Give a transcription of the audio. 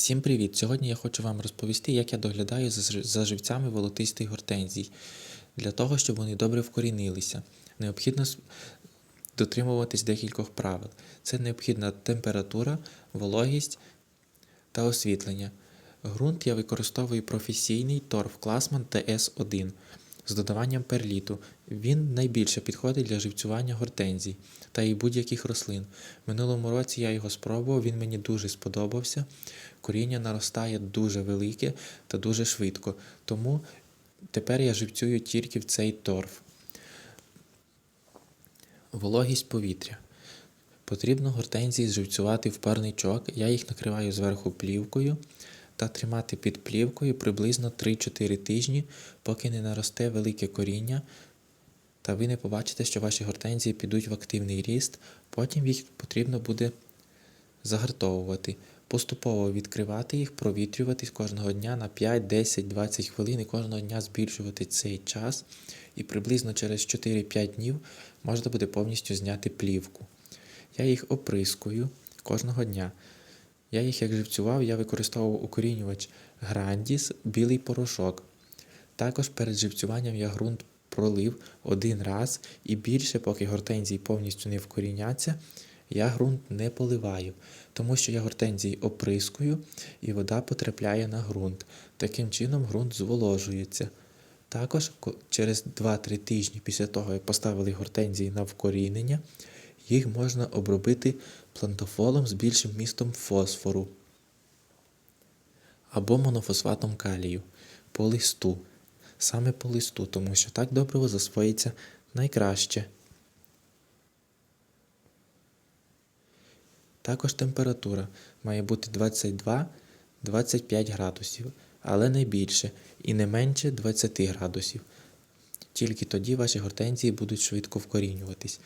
Всім привіт! Сьогодні я хочу вам розповісти, як я доглядаю за живцями волотистих гортензій. Для того, щоб вони добре вкорінилися, необхідно дотримуватись декількох правил. Це необхідна температура, вологість та освітлення. Ґрунт я використовую професійний торф Класман ТС1 з додаванням перліту. Він найбільше підходить для живцювання гортензій та і будь-яких рослин. Минулому році я його спробував, він мені дуже сподобався. Коріння наростає дуже велике та дуже швидко. Тому тепер я живцюю тільки в цей торф. Вологість повітря. Потрібно гортензії зживцювати в парничок. Я їх накриваю зверху плівкою та тримати під плівкою приблизно 3-4 тижні, поки не наросте велике коріння. Та ви не побачите, що ваші гортензії підуть в активний ріст. Потім їх потрібно буде загартовувати, поступово відкривати їх, провітрювати кожного дня на 5, 10, 20 хвилин і кожного дня збільшувати цей час. І приблизно через 4-5 днів можна буде повністю зняти плівку. Я їх оприскую кожного дня. Я їх як живцював, я використовував укорінювач Грандіс, білий порошок. Також перед живцюванням я ґрунт пролив один раз і більше, поки гортензії повністю не вкоріняться, я ґрунт не поливаю, тому що я гортензії оприскую і вода потрапляє на ґрунт. Таким чином ґрунт зволожується. Також через 2-3 тижні після того, як поставили гортензії на вкорінення, їх можна обробити плантофолом з більшим містом фосфору або монофосфатом калію по листу. Саме по листу, тому що так добриво засвоїться найкраще. Також температура має бути 22-25 градусів, але не більше і не менше 20 градусів. Тільки тоді ваші гортензії будуть швидко вкорінюватись.